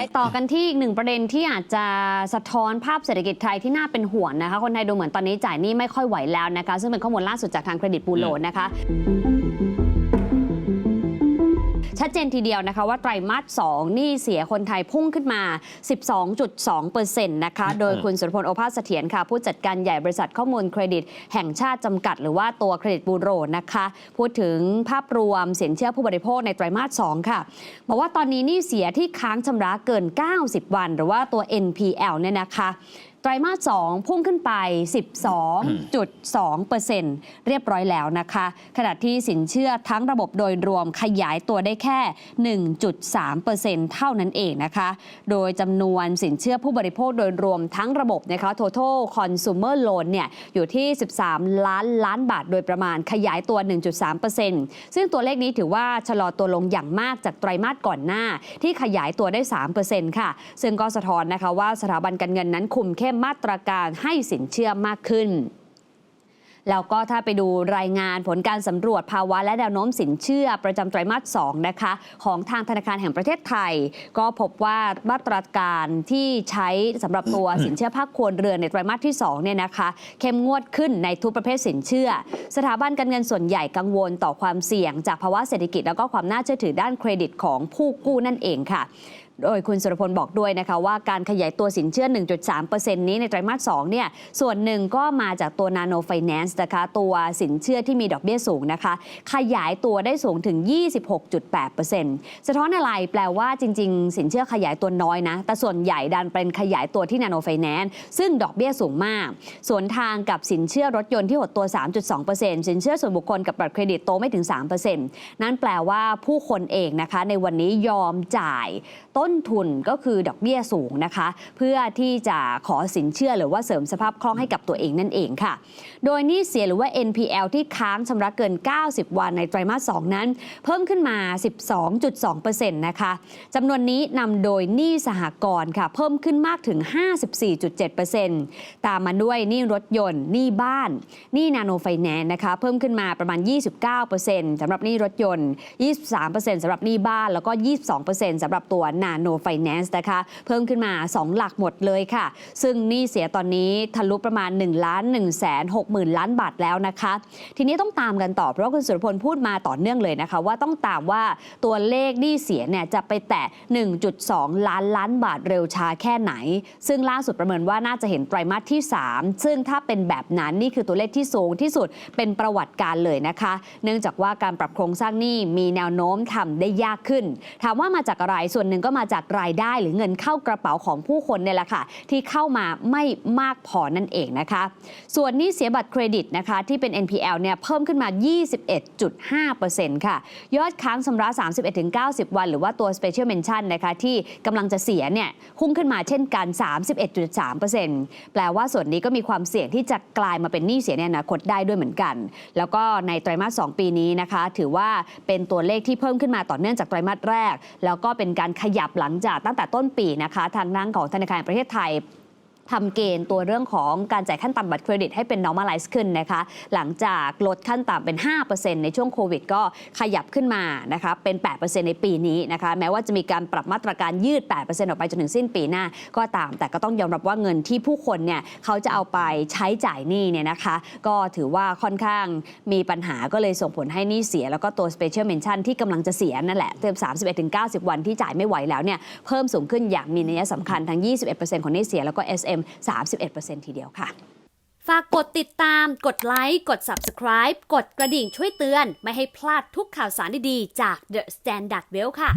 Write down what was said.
ไปต่อกันที่อีกหนึ่งประเด็นที่อาจจะสะท้อนภาพเศรษฐกิจไทยที่น่าเป็นห่วงนะคะ คนไทยดูเหมือนตอนนี้จ่ายหนี้ไม่ค่อยไหวแล้วนะคะ ซึ่งเป็นข้อมูลล่าสุดจากทางเครดิตบูโรนะคะ ชัดเจนทีเดียวนะคะว่าไตรมาส2หนี้เสียคนไทยพุ่งขึ้นมา 12.2%นะคะ โดยคุณสุรพลโอภาสเสถียรค่ะ ผู้จัดการใหญ่บริษัทข้อมูลเครดิต แห่งชาติจำกัด หรือว่าตัวเครดิตบูโรนะคะ พูดถึงภาพรวมสินเชื่อผู้บริโภคในไตรมาส2ค่ะบอกว่าตอนนี้หนี้เสียที่ค้างชำระเกิน 90 วัน หรือว่าตัว NPL เนี่ยนะคะ ไตรมาส 2 พุ่งขึ้นไป 12.2%เรียบร้อยแล้วนะคะ ขณะที่สินเชื่อทั้งระบบโดยรวมขยายตัวได้แค่ 1.3%เท่านั้นเองนะคะ โดยจำนวนสินเชื่อผู้บริโภคโดยรวมทั้งระบบนะคะ total consumer loan เนี่ยอยู่ที่ 13 ล้านล้านบาทโดยประมาณขยายตัว 1.3%ซึ่งตัวเลขนี้ถือว่าชะลอตัวลงอย่างมากจากไตรมาสก่อนหน้าที่ขยายตัวได้ 3%ค่ะ ซึ่งก็สะท้อนนะคะว่าสถาบันการเงินนั้นคุมเข้มมาตรการให้สินเชื่อมากขึ้นแล้วก็ถ้าไปดูรายงานผลการสำรวจภาวะและแนวโน้มสินเชื่อประจำไตรมาส2นะคะ ของทางธนาคารแห่งประเทศไทย ก็พบว่ามาตรการที่ใช้สำหรับตัวสินเชื่อภาคครัวเรือนในไตรมาสที่2เนี่ยนะคะ เข้มงวดขึ้นในทุกประเภทสินเชื่อ สถาบันการเงินส่วนใหญ่กังวลต่อความเสี่ยง จากภาวะเศรษฐกิจแล้วก็ความน่าเชื่อถือด้านเครดิตของผู้กู้นั่นเองค่ะ โดยคุณสุรพลบอกด้วยนะคะว่าการขยายตัวสินเชื่อ 1.3%นี้ในไตรมาส2เนี่ยส่วนหนึ่งก็มาจากตัว Nano Finance นะคะตัวสินเชื่อที่มีดอกเบี้ยสูงนะคะ ขยายตัวได้สูงถึง 26.8%สะท้อนอะไรแปลว่าจริง ๆ สินเชื่อขยายตัวน้อยนะ แต่ส่วนใหญ่ดันเป็นขยายตัวที่ Nano Finance ซึ่งดอกเบี้ยสูงมาก ส่วนทางกับสินเชื่อรถยนต์ที่หดตัว 3.2%สินเชื่อส่วนบุคคลกับบัตรเครดิตโตไม่ถึง 3%นั่นแปลว่าผู้คนเองนะคะในวันนี้ยอมจ่ายต้น้นทุนก็คือดอกเบี้ยสูงนะคะ เพื่อที่จะขอสินเชื่อหรือว่าเสริมสภาพคล่องให้กับตัวเองนั่นเองค่ะ โดยนี้เสียหรือว่า NPL ที่ค้างชำระเกิน 90 วันในไตรมาส 2 นั้น เพิ่มขึ้นมา 12.2%นะคะจำนวนนี้นำโดยหนี้สหกรณ์ค่ะ เพิ่มขึ้นมากถึง 54.7%ตามมาด้วยหนี้รถยนต์หนี้บ้านหนี้นาโนไฟแนนซ์นะคะ เพิ่มขึ้นมาประมาณ 29%สำหรับหนี้รถยนต์ 23%สำหรับหนี้บ้านแล้วก็ 22%สำหรับตัวนาโนไฟแนนซ์นะคะ เพิ่มขึ้นมา 2 หลักหมดเลยค่ะ ซึ่งหนี้เสียตอนนี้ทะลุประมาณ1ล้าน1แสน6หมื่นล้านบาทแล้วนะคะ ทีนี้ต้องตามกันต่อเพราะคุณสุรพลพูดมาต่อเนื่องเลยนะคะ ว่าต้องตามว่าตัวเลขหนี้เสียเนี่ยจะไปแตะ 1.2 ล้านล้านบาทเร็วช้าแค่ไหน ซึ่งล่าสุดประเมินว่าน่าจะเห็นไตรมาสที่ 3 ซึ่งถ้าเป็นแบบนั้นนี่คือตัวเลขที่สูงที่สุดเป็นประวัติการเลยนะคะ เนื่องจากว่าการปรับโครงสร้างหนี้มีแนวโน้มทำได้ยากขึ้น ถามว่ามาจากอะไรส่วนหนึ่งก็มาจากรายได้หรือเงินเข้ากระเป๋าของผู้คนเนี่ยแหละค่ะที่เข้ามาไม่มากพอนั่นเองนะคะ ส่วนหนี้เสียบัตรเครดิตนะคะที่เป็น NPL เนี่ยเพิ่มขึ้นมา 21.5%ค่ะ ยอดค้างชำระ 31-90 วัน หรือว่าตัว Special Mention นะคะที่กำลังจะเสียเนี่ยพุ่งขึ้นมาเช่นกัน 31.3%แปลว่าส่วนนี้ก็มีความเสี่ยงที่จะกลายมาเป็นหนี้เสียในอนาคตได้ด้วยเหมือนกัน แล้วก็ในไตรมาส 2 ปีนี้นะคะ ถือว่าเป็นตัวเลขที่เพิ่มขึ้นมาต่อเนื่องจากไตรมาสแรก แล้วก็เป็นการขยับหลังจากตั้งแต่ต้นปีนะคะทางนั่งของธนาคารแห่งประเทศไทย ทำเกณฑ์ตัวเรื่องของการจ่ายขั้นต่ำบัตรเครดิตให้เป็น normalize ขึ้นนะคะ หลังจากลดขั้นต่ำเป็น 5%ในช่วงโควิด ก็ขยับขึ้นมานะคะเป็น 8%ในปีนี้นะคะแม้ว่าจะมีการปรับมาตรการยืด 8%ออกไปจนถึงสิ้นปีหน้าก็ตาม แต่ก็ต้องยอมรับว่าเงินที่ผู้คนเนี่ยเขาจะเอาไปใช้จ่ายหนี้เนี่ยนะคะ ก็ถือว่าค่อนข้างมีปัญหาก็เลยส่งผลให้หนี้เสีย แล้วก็ตัว special mention ที่กำลังจะเสียนั่นแหละเติม31-90 วันที่จ่ายไม่ไหวแล้วเนี่ยเพิ่มสูงขึ้นอย่างมีนัยสำคัญทั้ง 21%ของหนี้เสียแล้วก็ SM 31%ทีเดียวค่ะฝากกดติดตาม กดไลค์ กด Subscribe กดกระดิ่งช่วยเตือน ไม่ให้พลาดทุกข่าวสารดีๆ จาก The Standard Well ค่ะ